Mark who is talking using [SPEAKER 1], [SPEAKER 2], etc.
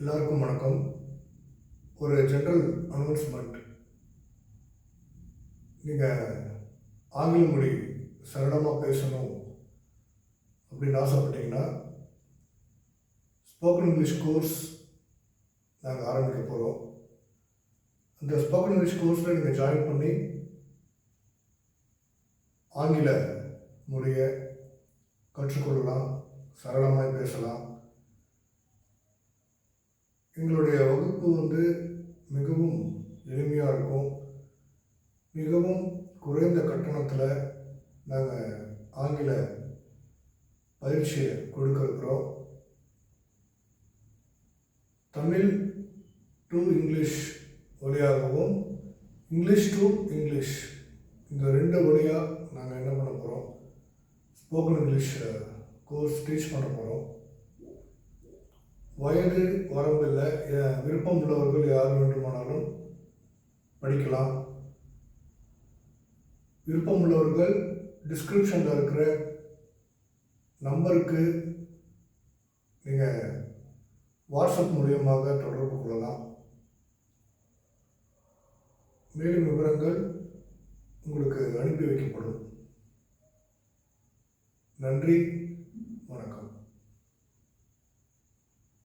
[SPEAKER 1] எல்லாருக்கும் வணக்கம். ஒரு ஜென்ரல் அனௌன்ஸ்மெண்ட் நீங்கள் ஆங்கில மொழி சரளமாக பேசணும் அப்படின்னு ஆசைப்பட்டீங்கன்னா ஸ்போக்கன் இங்கிலீஷ் கோர்ஸ் நாங்கள் ஆரம்பிக்க போகிறோம் அந்த ஸ்போக்கன் இங்கிலீஷ் கோர்ஸில் நீங்கள் ஜாயின் பண்ணி ஆங்கில மொழியை கற்றுக்கொள்ளலாம் சரளமாக பேசலாம். எங்களுடைய வகுப்பு வந்து மிகவும் எளிமையாக இருக்கும். மிகவும் குறைந்த கட்டணத்தில் நாங்கள் ஆங்கில பயிற்சியை கொடுக்கிறோம் தமிழ் டு இங்கிலீஷ் வழியாகவும் இங்கிலீஷ் டு இங்கிலீஷ் இந்த ரெண்டு வழியாக நாங்கள் என்ன பண்ண போகிறோம் ஸ்போக்கன் இங்கிலீஷ் கோர்ஸ் டீச் பண்ண போகிறோம் வயது வரம்பில்லை விருப்பம் உள்ளவர்கள் யார் வேண்டுமானாலும் படிக்கலாம். விருப்பம் உள்ளவர்கள் டிஸ்கிரிப்ஷனில் இருக்கிற நம்பருக்கு நீங்கள் வாட்ஸ்அப் மூலியமாக தொடர்பு கொள்ளலாம். மேலும் விவரங்கள் உங்களுக்கு அனுப்பி வைக்கப்படும். நன்றி.